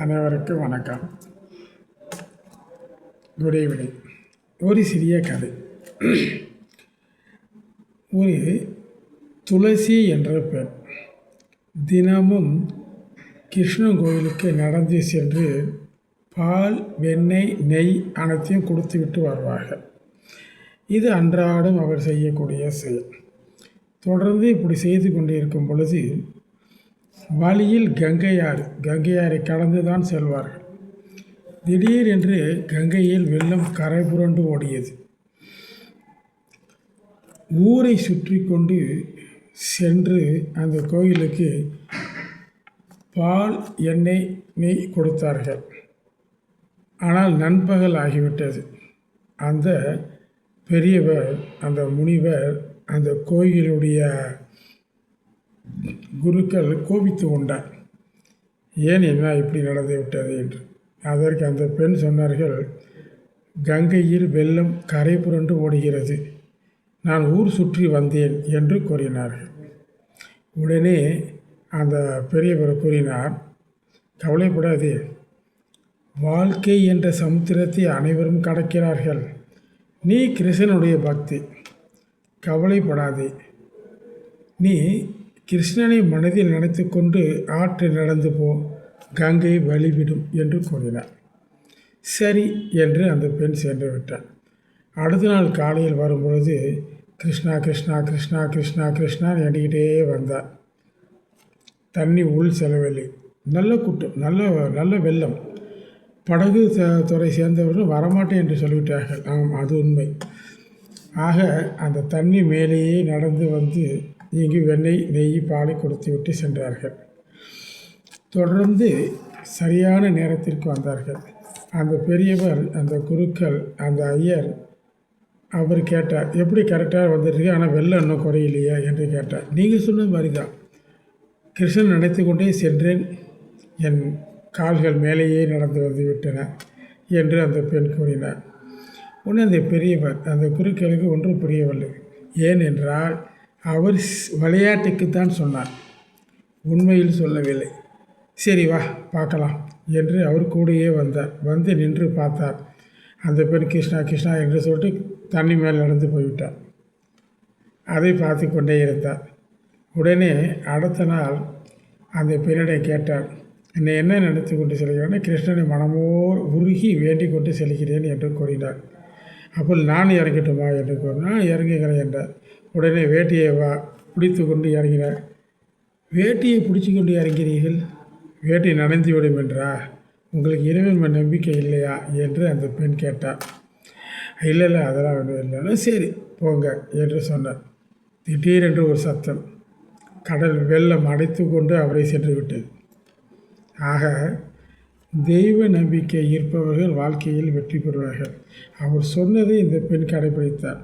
அனைவருக்கும் வணக்கம். Good evening. ஒரு சிறிய கதை. ஒரு துளசி என்ற பெண் தினமும் கிருஷ்ணன் கோயிலுக்கு நடந்து சென்று பால் வெண்ணெய் நெய் அனைத்தையும் கொடுத்து விட்டு வருவார்கள். இது அன்றாடம் அவர் செய்யக்கூடிய செயல். தொடர்ந்து இப்படி செய்து கொண்டிருக்கும் பொழுது வழியில் கங்கையாறு கங்கையாரை கடந்து தான் செல்வார்கள் திடீரென்று கங்கையில் வெள்ளம் கரை புரண்டு ஓடியது. ஊரை சுற்றி கொண்டு சென்று அந்த கோயிலுக்கு பால் எண்ணெய் நெய் கொடுத்தார்கள். ஆனால் நண்பகல் ஆகிவிட்டது. அந்த பெரியவர் அந்த முனிவர் அந்த கோயிலுடைய குருக்கள் கோபித்து கொண்டார். ஏன் என்ன? இப்படி நடந்து விட்டது? என்று. அதற்கு அந்த பெண் சொன்னார்கள் கங்கையில் வெள்ளம் கரை புரண்டு ஓடுகிறது. நான் ஊர் சுற்றி வந்தேன் என்று கூறினார்கள். உடனே அந்த பெரியவர் கூறினார் கவலைப்படாதே. வாழ்க்கை என்ற சமுத்திரத்தை அனைவரும் கடக்கிறார்கள். நீ கிருஷ்ணனுடைய பக்தி. கவலைப்படாதே. நீ கிருஷ்ணனை மனதில் நினைத்து கொண்டு ஆற்று நடந்து போ கங்கை வழிவிடும் என்று கூறினார். சரி என்று அந்த பெண் சென்று விட்டார். அடுத்த நாள் காலையில் வரும்பொழுது கிருஷ்ணா கிருஷ்ணா கிருஷ்ணா கிருஷ்ணா கிருஷ்ணா எண்ணிக்கிட்டே வந்தார். தண்ணி உள் செலவில்லை. நல்ல கூட்டம் நல்ல நல்ல வெள்ளம். படகு துறை சேர்ந்தவர்கள் வரமாட்டேன் என்று சொல்லிவிட்டார்கள். ஆம் அது உண்மை. ஆக அந்த தண்ணி மேலேயே நடந்து வந்து இங்கு வெண்ணெய் நெய் பாலை கொடுத்துவிட்டு சென்றார்கள். தொடர்ந்து சரியான நேரத்திற்கு வந்தார்கள். அந்த பெரியவர் அந்த குருக்கள் அந்த ஐயர் அவர் கேட்டார் எப்படி கரெக்டாக வந்துட்டுருக்கு ஆனால் வெள்ளம் இன்னும் குறையிலையா என்று கேட்டார். நீங்கள் சொன்னது மாதிரி தான் கிருஷ்ணன் நினைத்து கொண்டே சென்றேன். என் கால்கள் மேலேயே நடந்து வந்து விட்டன என்று அந்த பெண் கூறினார். உடனே அந்த பெரியவர் அந்த குருக்களுக்கு ஒன்றும் புரியவில்லை. ஏன் அவர் விளையாட்டுக்கு தான் சொன்னார். உண்மையில் சொல்லவில்லை. சரி வா பார்க்கலாம் என்று அவர் கூடயே வந்தார். வந்து நின்று பார்த்தார். அந்த பெண் கிருஷ்ணா கிருஷ்ணா என்று சொல்லிட்டு தண்ணி மேல் நடந்து போய்விட்டார். அதை பார்த்து கொண்டே இருந்தார். உடனே அடுத்த நாள் அந்த பெண்ணிடம் கேட்டார் என்னை என்ன நினைத்து கொண்டு செல்கிறேன் கிருஷ்ணனை மனமோ உருகி வேண்டி கொண்டு செல்கிறேன் என்று கூறினார். அப்போ நான் இறங்கட்டுமா? என்று கூறினால் இறங்குகிறேன் என்றார். உடனே வேட்டியை வா பிடித்து கொண்டு இறங்கினார். வேட்டியை பிடிச்சி கொண்டு இறங்கிறீர்கள் வேட்டி நனைந்து விடும் என்றா? உங்களுக்கு இறைவன் நம்பிக்கை இல்லையா? என்று அந்த பெண் கேட்டார் இல்லை இல்லை அதெல்லாம் ஒன்றும் இல்லைன்னா சரி போங்க என்று சொன்னார். திடீரென்று ஒரு சத்தம். கடல் வெள்ளம் அடைத்து கொண்டு அவரை சென்று விட்டது. ஆக தெய்வ நம்பிக்கை இருப்பவர்கள் வாழ்க்கையில் வெற்றி பெறுவார்கள். அவர் சொன்னதை இந்த பெண் கடைபிடித்தார்.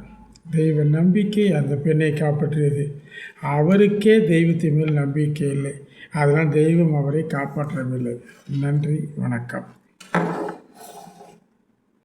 தெய்வ நம்பிக்கை அந்த பெண்ணை காப்பாற்றியது. அவருக்கே தெய்வத்தின் மேல் நம்பிக்கை இல்லை. அதனால் தெய்வம் அவரை காப்பாற்றவில்லை. நன்றி வணக்கம்.